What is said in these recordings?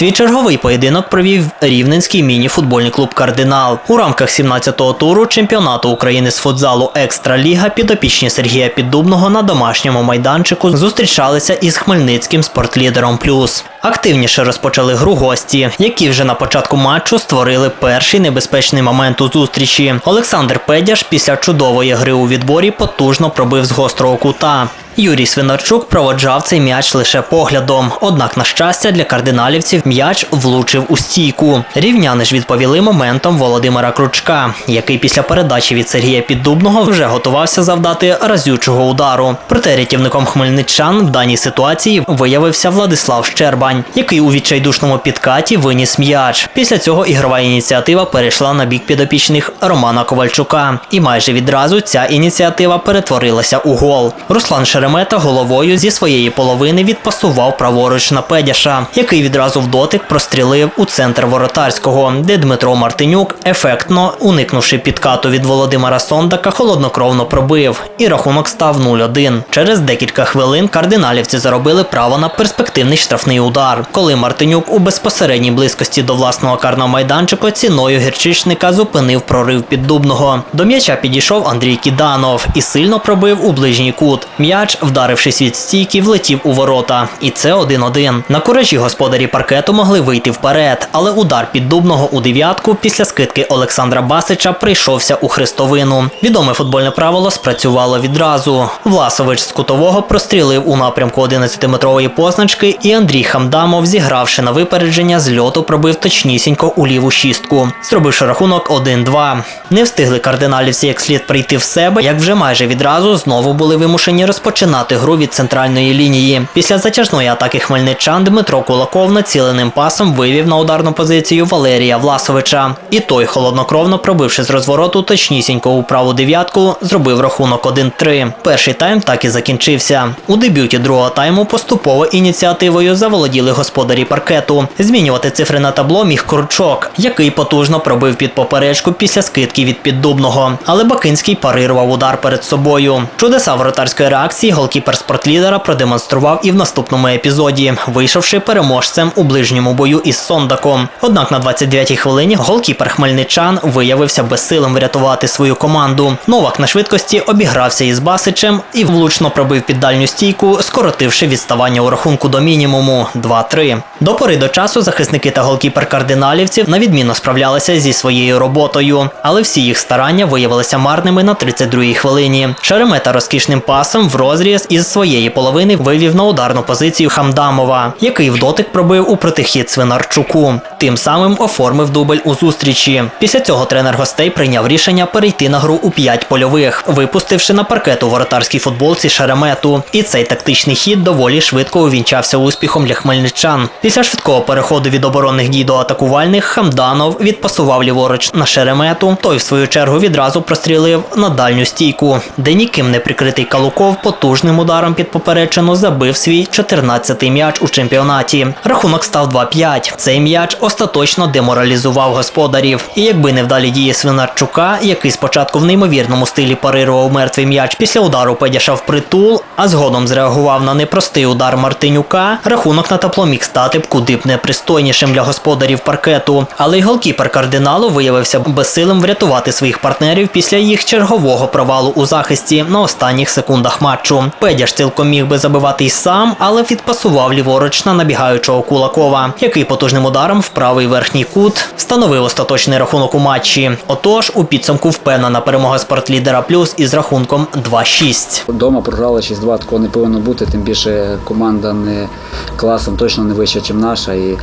Свій черговий поєдинок провів рівненський міні-футбольний клуб Кардинал. У рамках 17-го туру чемпіонату України з футзалу Екстра Ліга підопічні Сергія Піддубного на домашньому майданчику зустрічалися із хмельницьким спортлідером Плюс. Активніше розпочали гру гості, які вже на початку матчу створили перший небезпечний момент у зустрічі. Олександр Педяш після чудової гри у відборі потужно пробив з гострого кута. Юрій Свинарчук проводжав цей м'яч лише поглядом. Однак, на щастя, для кардиналівців м'яч влучив у стійку. Рівняни ж відповіли моментом Володимира Кручка, який після передачі від Сергія Піддубного вже готувався завдати разючого удару. Проте рятівником хмельничан в даній ситуації виявився Владислав Щербань, який у відчайдушному підкаті виніс м'яч. Після цього ігрова ініціатива перейшла на бік підопічних Романа Ковальчука, і майже відразу ця ініціатива перетворилася у гол. Руслан Шеремета головою зі своєї половини відпасував праворуч на Педяша, який відразу в дотик прострілив у центр воротарського, де Дмитро Мартинюк, ефектно уникнувши підкату від Володимира Сондака, холоднокровно пробив, і рахунок став 0-1. Через декілька хвилин кардиналівці заробили право на перспективний штрафний удар, коли Мартинюк у безпосередній близькості до власного карного майданчика ціною гірчичника зупинив прорив піддубного. До м'яча підійшов Андрій Кіданов і сильно пробив у ближній кут. М'яч, вдарившись від стійки, влетів у ворота. І це 1-1. На куражі господарі паркету могли вийти вперед, але удар піддубного у дев'ятку після скидки Олександра Басича прийшовся у хрестовину. Відоме футбольне правило спрацювало відразу. Власович з кутового прострілив у напрямку 11-метрової позначки, і Андрій Хамдамов, зігравши на випередження, з льоту пробив точнісінько у ліву шістку, зробивши рахунок 1-2. Не встигли кардиналівці як слід прийти в себе, як вже майже відразу знову були вимушені розпочинати гру від центральної лінії. Після затяжної атаки хмельничан Дмитро Кулаков націленим пасом вивів на ударну позицію Валерія Власовича. І той, холоднокровно пробивши з розвороту точнісінько у праву дев'ятку, зробив рахунок 1-3. Перший тайм так і закінчився. У дебюті другого тайму поступово ініціативою заволоділи господарі паркету. Змінювати цифри на табло міг Курчок, який потужно пробив під поперечку після скидки від піддубного. Але Бакинський парирував удар перед собою. Чудеса воротарської реакції голкіпер спортлідера продемонстрував і в наступному епізоді, вийшовши переможцем у ближньому бою із Сондаком. Однак на 29-й хвилині голкіпер хмельничан виявився безсилим врятувати свою команду. Новак на швидкості обігрався із Басичем і влучно пробив під дальню стійку, скоротивши відставання у рахунку до мінімуму 2-3. До пори до часу захисники та голкіпер кардиналівців на відмінно справлялися зі своєю роботою, але всі їх старання виявилися марними на 32-й хвилині. Шеремета розкішним пасом в розріз із своєї половини вивів на ударну позицію Хамдамова, який в дотик пробив у протихід Свинарчуку. Тим самим оформив дубль у зустрічі. Після цього тренер гостей прийняв рішення перейти на гру у п'ять польових, випустивши на паркет у воротарській футболці Шеремету. І цей тактичний хід доволі швидко увінчався успіхом для хмельничан. Після швидкого переходу від оборонних дій до атакувальних Хамданов відпасував ліворуч на Шеремету. Той, в свою чергу, відразу прострілив на дальню стійку, де ніким не прикритий Калуков потужним ударом під поперечину забив свій 14-й м'яч у чемпіонаті. Рахунок став 2-5. Цей м'яч остаточно деморалізував господарів. І якби не вдалі дії Свинарчука, який спочатку в неймовірному стилі парирував мертвий м'яч після удару Педяша в притул, а згодом зреагував на непростий удар Мартинюка, рахунок на табло міг стати б куди б непристойнішим для господарів паркету. Але й голкіпер кардиналу виявився безсилим врятувати своїх партнерів після їх чергового провалу у захисті на останніх секундах матчу. Педяш цілком міг би забивати й сам, але відпасував ліворуч на набігаючого Кулакова, який потужним ударом в правий верхній кут встановив остаточний рахунок у матчі. Отож, у підсумку впевнена перемога спортлідера плюс із рахунком 2-6. Дома програли 6-2, такого не повинно бути, тим більше команда не класом точно не вища, ніж наша. І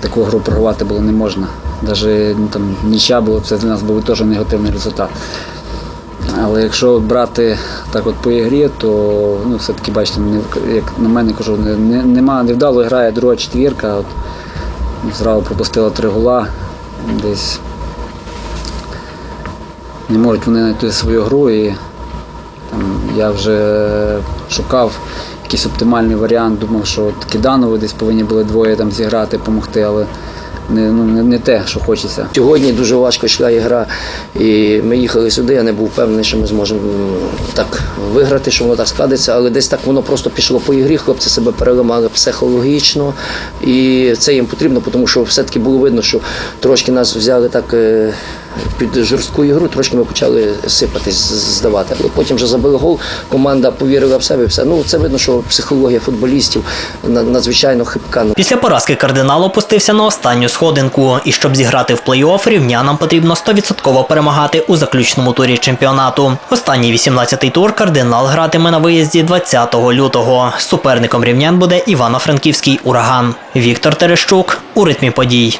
таку гру програвати було не можна. Навіть там нічя було, це для нас був теж негативний результат. Але якщо брати так от по ігрі, то ну, все-таки бачите, як на мене кажу, не, нема, невдало грає друга четвірка. От, зразу пропустила три гола. Десь не можуть вони знайти свою гру. І там, я вже шукав якийсь оптимальний варіант, думав, що от Киданови десь повинні були двоє там зіграти, допомогти, але не, ну, не, не те, що хочеться. Сьогодні дуже важко йшла ігра, і ми їхали сюди. Я не був впевнений, що ми зможемо так виграти, що воно так складеться, але десь так воно просто пішло по ігрі. Хлопці себе переламали психологічно, і це їм потрібно, тому що все-таки було видно, що трошки нас взяли так е, під жорстку ігру, трошки ми почали сипатись, здавати. Але потім вже забили гол, команда повірила в себе. Все ну це видно, що психологія футболістів на- надзвичайно хибка. Після поразки кардинал опустився на останню сходинку, і щоб зіграти в плей-офф, рівнянам потрібно 100% перемагати у заключному турі чемпіонату. Останній 18-й тур кардинал гратиме на виїзді 20 лютого. Суперником рівнян буде Івано-Франківський ураган. Віктор Терещук у ритмі подій.